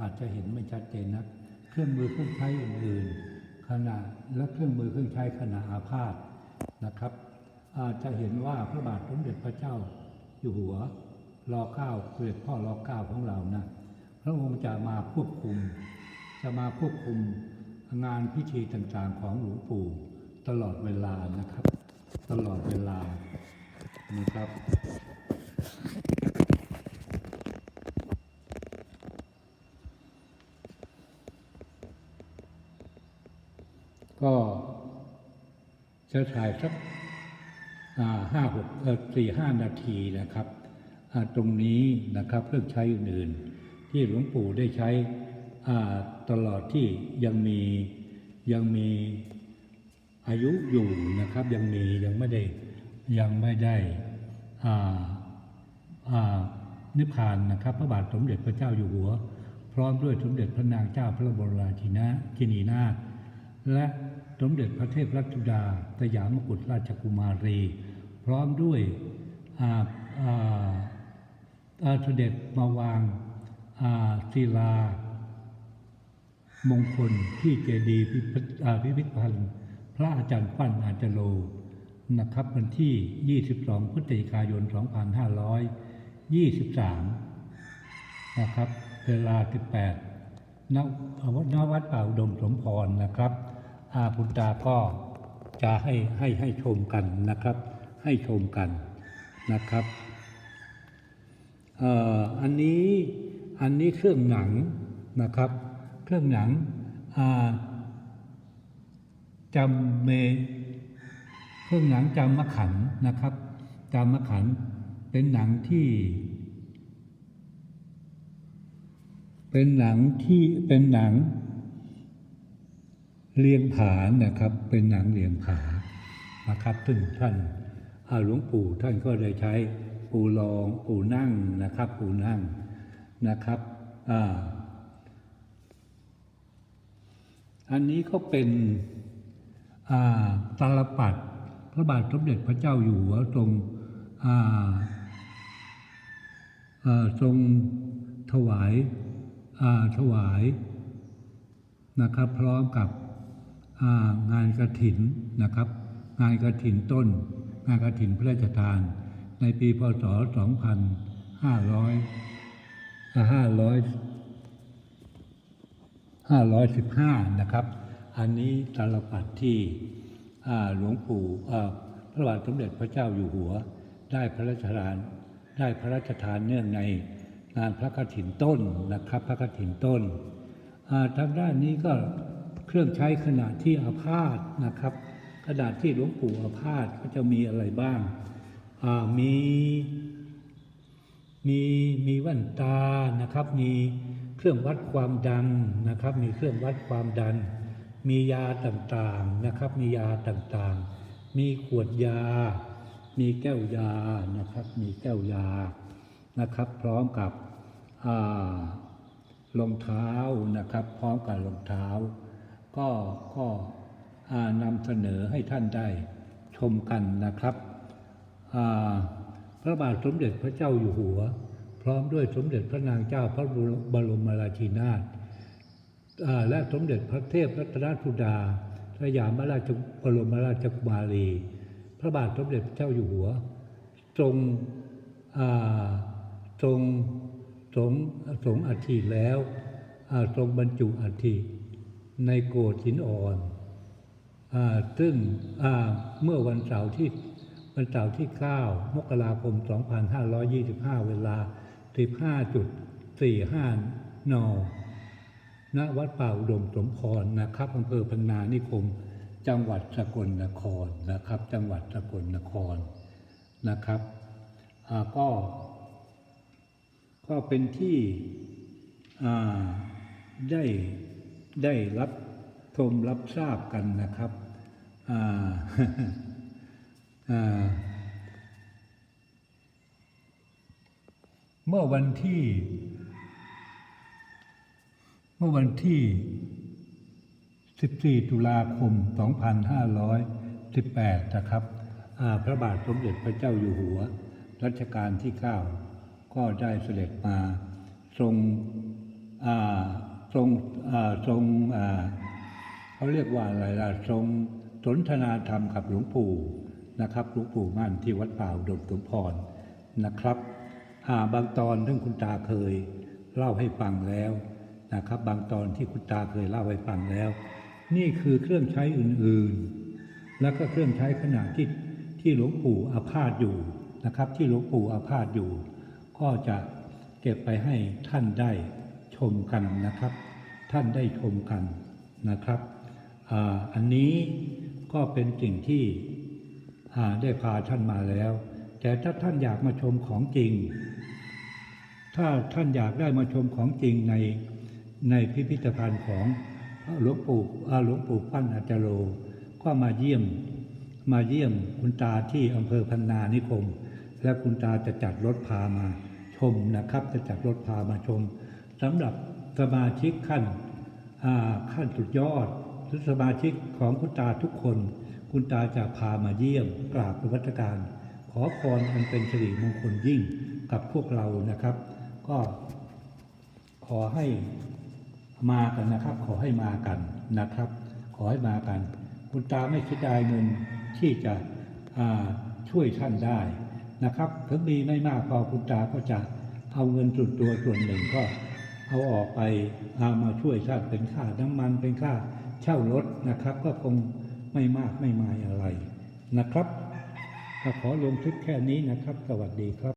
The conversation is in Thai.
อาจจะเห็นไม่ชัดเจนนัก เครื่องมือเครื่องใช้อื่นๆขณะและเครื่องมือเครื่องใช้ขณะอาพาธนะครับ อาจจะเห็นว่าพระบาทสมเด็จพระเจ้าอยู่หัวรอเก้าเสด็จพ่อรอเก้าของเรานะพระองค์จะมาควบคุม จะมาควบคุมงานพิธีต่างๆของหลวงปู่ตลอดเวลานะครับ ตลอดเวลานะครับ ก็ จะถ่ายสักห้าหกสี่ห้านาทีนะครับ ตรงนี้นะครับเครื่องใช้อื่นๆที่หลวงปู่ได้ใช้ตลอดที่ยังมียังมีอายุอยู่นะครับ ยังมียังไม่ได้ยังไม่ได้นิพพานนะครับ พระบาทสมเด็จพระเจ้าอยู่หัว พร้อมด้วยสมเด็จพระนางเจ้าพระบรมราชินีนาถและ สมเด็จพระเทพรัตนดาสยามกุฎราชกุมารี พร้อมด้วยอาอาอาเสด็จมาวางศิลามงคลที่เจดีย์พิพิธอ่าพิธภัณฑ์ พระอาจารย์ปั้นอาจารโลนะครับวันที่ 22 พฤศจิกายน 2523 นะครับ เวลา 18ณวัดป่าอุดมสมพรนะครับ อาพุทธาก็จะให้ให้ให้ชมกันนะครับ ให้ชมกันนะครับอันนี้อันนี้เครื่องหนังนะครับ เครื่องหนังจำเมเครื่องหนังจำมะขันนะครับจำมะขันเป็นหนังที่ เป็นหนังที่เป็นหนัง เลียงผานะครับ เป็นหนังเลียงผานะครับซึ่งท่านอาหลวงปู่ท่านก็ได้ใช้ปูรองปูนั่งนะครับ ปูนั่งนะครับอ่าอันนี้ก็เป็นอ่าตาลปัดพระบาทสมเด็จพระเจ้าอยู่หัวทรงทรงถวายถวายนะครับ พร้อมกับ งานกระถินนะครับ งานกระถินต้น งานกระถินพระราชทาน ในปีพศ 2500 515 นะครับ อันนี้ตาลปัดที่หลวงปู่พระบาทสมเด็จพระเจ้าอยู่หัว ได้พระราชทานได้พระราชทานเนื่องในงานพระกฐินต้นนะครับ พระกฐินต้นทางด้านนี้ก็ เครื่องใช้ขณะที่อาพาธนะครับขณะที่หลวงปู่อาพาธก็จะมีอะไรบ้างมีมีมีแว่นตานะครับ มีเครื่องวัดความดันนะครับ มีเครื่องวัดความดัน มียาต่างๆนะครับ มียาต่างๆ มีขวดยา มีแก้วยานะครับ มีแก้วยานะครับ พร้อมกับรองเท้านะครับ พร้อมกับรองเท้า ก็ก็อ่านำเสนอให้ท่านได้ชมกันนะครับ พระบาทสมเด็จพระเจ้าอยู่หัว พร้อมด้วยสมเด็จพระนางเจ้าพระบรมราชินีนาถและสมเด็จพระเทพรัตนสุดาสยามราชบรมราชกุมารี พระบาทสมเด็จพระเจ้าอยู่หัวทรงทรงทรงทรงอัฐิแล้วทรงบรรจุอัฐิ ในโกดหินอ่อนอซึ่งเมื่อวันเสาร์ที่วันเสาร์ที่ 9 มกราคม 2525 เวลา 15.45 น ณ วัดป่าอุดมสมพรนะครับอำเภอพันนานิคม จังหวัดสกลนครนะครับ จังหวัดสกลนครนะครับก็ ก็เป็นที่ได้ ได้รับชมรับทราบกันนะครับเมื่อวันที่ เมื่อวันที่ 14 ตุลาคม 2518 นะครับ พระบาทสมเด็จพระเจ้าอยู่หัว รัชกาลที่ 9 ก็ได้เสด็จมาทรงอ่า ทรงทรงเขาเรียกว่าอะไรล่ะทรงสนทนาธรรมกับหลวงปู่นะครับหลวงปู่มั่นที่วัดป่าดมสมพรนะครับาบางตอนที่คุณตาเคยเล่าให้ฟังแล้วนะครับ บางตอนที่คุณตาเคยเล่าให้ฟังแล้ว นี่คือเครื่องใช้อื่นๆ แล้วก็เครื่องใช้ขณะที่ที่หลวงปู่อาพาธอยู่นะครับ ที่หลวงปู่อาพาธอยู่ ก็จะเก็บไปให้ท่านได้ ชมกันนะครับ ท่านได้ชมกันนะครับอันนี้ก็เป็นสิ่งที่ได้พาท่านมาแล้ว แต่ถ้าท่านอยากมาชมของจริง ถ้าท่านอยากได้มาชมของจริงในในพิพิธภัณฑ์ของหลวงปู่อ่าหลวงปู่ปั้นอาจารโลก็มาเยี่ยมมาเยี่ยมคุณตาที่อำเภอพันนานิคม และคุณตาจะจัดรถพามาชมนะครับ จะจัดรถพามาชม สำหรับสมาชิกขั้นขั้นสุดยอดหรือสมาชิกของคุณตาทุกคน คุณตาจะพามาเยี่ยมกราบนวัตการ ขอพรอันเป็นสิริมงคลยิ่งกับพวกเรานะครับ ก็ขอให้มากันนะครับ ขอให้มากันนะครับ ขอให้มากัน คุณตาไม่คิดได้เงินที่จะช่วยท่านได้นะครับถึงมีไม่มากพอคุณตาก็จะเอาเงินส่วนตัวส่วนหนึ่งก็ เอาออกไปเอามาช่วยชาติเป็นค่าน้ำมันเป็นค่าเช่ารถนะครับ ก็คงไม่มากไม่มายอะไรนะครับก็ขอลงคลิปแค่นี้นะครับ สวัสดีครับ